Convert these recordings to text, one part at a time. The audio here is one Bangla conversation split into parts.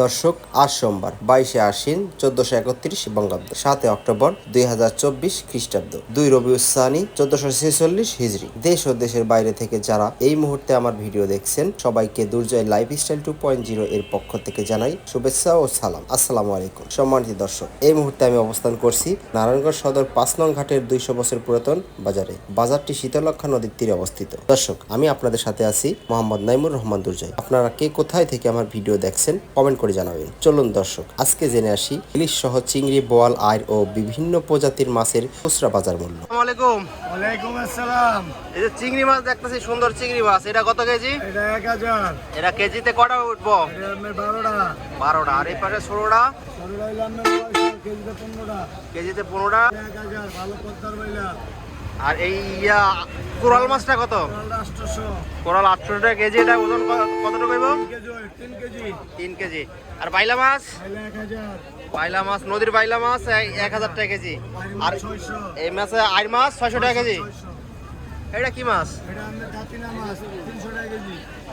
দর্শক, আজ সোমবার, বাইশে আশ্বিন, চোদ্দশো একত্রিশ বঙ্গাব্দ সাতে অক্টোবর দুই হাজার চব্বিশ খ্রিস্টাব্দ। দুই রবি উসানি চোদ্দশো ছেচল্লিশ হিজড়ি দেশ ও দেশের বাইরে থেকে যারা এই মুহূর্তে আমার ভিডিও দেখছেন, সবাইকে Durjoy lifestyle two point zero এর পক্ষ থেকে জানাই শুভেচ্ছা ও সালাম। আসসালামু আলাইকুম। সম্মানিত দর্শক, এই মুহূর্তে আমি অবস্থান করছি নারায়ণগঞ্জ সদর পাঁচ নং ঘাটের দুইশো বছর পুরাতন বাজারে। বাজারটি শীতলক্ষা নদীর তীরে অবস্থিত। দর্শক, আমি আপনাদের সাথে আছি মোহাম্মদ নাইমুর রহমান দুর্জয়। আপনারা কে কোথায় থেকে আমার ভিডিও দেখছেন, কমেন্ট করে জানাবেন। চলুন দর্শক আজকে জেনে আসি ইলিশ সহ চিংড়ি বোয়াল আয় ও বিভিন্ন প্রজাতির মাছের খুচরা বাজার মূল্য। আসসালামাইকুম ওয়ালাইকুম আসসালাম। এই যে চিংড়ি মাছ দেখতেছি সুন্দর চিংড়ি মাছ। এটা কত কেজি? এটা কেজিতে কটা উঠবো? এটা আপনার বারোটা। বারোটা। আর এই পাশে কেজিতে ভালো আর এই ইয়া কোরাল মাছটা কত? কোরাল আটশো। টাকা কেজি এটা ওজন ক- কতটুকু হইব? তিন কেজি আর বাইলা মাছ? বাইলা মাছ নদীর বাইলা মাছ এক হাজার টাকা কেজি। আর আর এই মাছে আইর মাছ ছয়শো টাকা কেজি? এটা কি মাছ?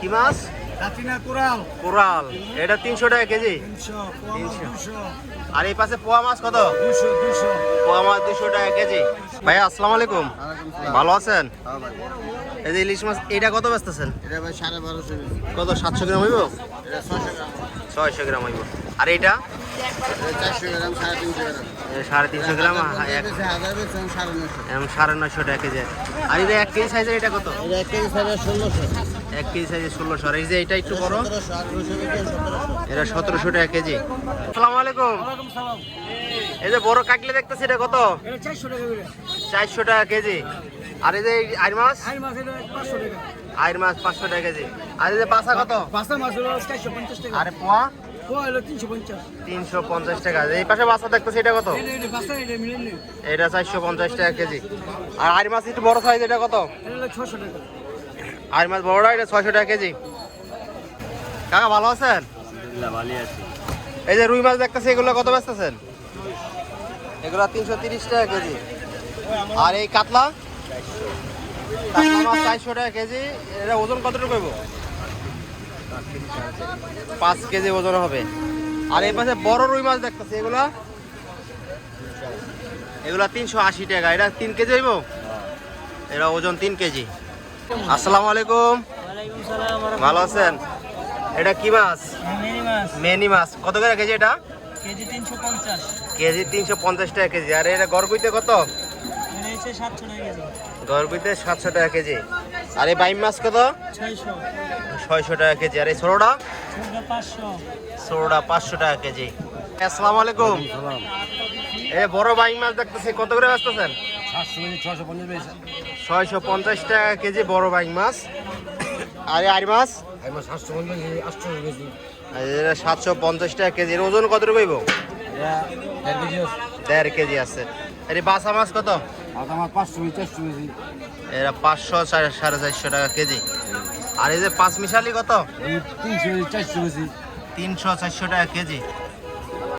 কি মাছ? কোরাল। এটা তিনশো টাকা কেজি? তিনশো আর এই পাশে পোয়া মাছ কত? পোয়া মাছ দুশো টাকা কেজি। ভাইয়া আসসালামু আলাইকুম। ভালো আছেন? এই যে ইলিশ মাছ এটা কত বেচতেছেন? এটা ভাই কত সাতশো গ্রাম হইব? এটা ছয়শো গ্রাম। হইব। আর গ্রাম সাড়ে তিনশো গ্রাম। সাড়ে নয়শো টাকা কেজি। আর এই যে এক কেজি সাইজের এটা কত? এটা এক কেজি সাইজের ষোলোশো। এক কেজি সাইজের ষোলোশো। আর এই যে এটা একটু বড়, এটা সতেরোশো টাকা কেজি। আসসালামু আলাইকুম। এই যে বড় কাকলে দেখতেছি, এটা কত? চারশো টাকা কেজি। আর এই যে আইর মাছ? আইর মাছ পাঁচশো টাকা কেজি। আর এই যে বাসা কত? আরে পোয়া? তিনশো পঞ্চাশ টাকা। এই পাশে বাসা দেখতেছি, এটা কত? এটা চারশো পঞ্চাশ টাকা কেজি। আর আইর মাছ একটু বড় সাইজ এটা কত? আইর মাছ বড়টা এটা ছয়শো টাকা কেজি। কাকা ভালো আছেন? এই যে রুই মাছ দেখতেছি এগুলো কত বেচতেছেন এগুলো তিনশো তিরিশ টাকা কেজি। আর এই কাতলা? কাতলা মাছ চারশো টাকা কেজি। এটা ওজন কতটুকু হইব? পাঁচ কেজি ওজন হবে। আর এই পাশে বড় রুই মাছ দেখতেছি এগুলা? এগুলা তিনশো আশি টাকা। এটা তিন কেজি হইব? এটা ওজন তিন কেজি। আসসালামু আলাইকুম। ওয়ালাইকুম সালাম ভালো আছেন? এটা কি মাছ? মেনি মাছ। কত করে কেজি এটা? কেজি তিনশো পঞ্চাশ। টাকা কেজি। আর এটা গরগুইতে কত? এটা হচ্ছে সাতশো টাকা কেজি। গরগুইতে সাতশো টাকা কেজি। আর এই বাইম মাছ কত? ছয়শো। টাকা কেজি। আর এই ছোড়োটা? ছোটটা পাঁচশো। টাকা কেজি। আসসালামু আলাইকুম। এই বড় বাইম মাছ দেখতেছি। কত করে বেচতেছেন? ছয়শো পঞ্চাশ টাকা কেজি বড় বাইম মাছ। আর আর মাছ? এটা সাতশো পঞ্চাশ টাকা কেজি। এর ওজন কত রকম এটা দেড় কেজি আছে। এই বাসা মাছ কত? এরা পাঁচশো সাড়ে চারশো টাকা কেজি। আর এই যে পাঁচ মিশালি কত? তিনশো চারশো কেজি। তিনশো চারশো টাকা কেজি।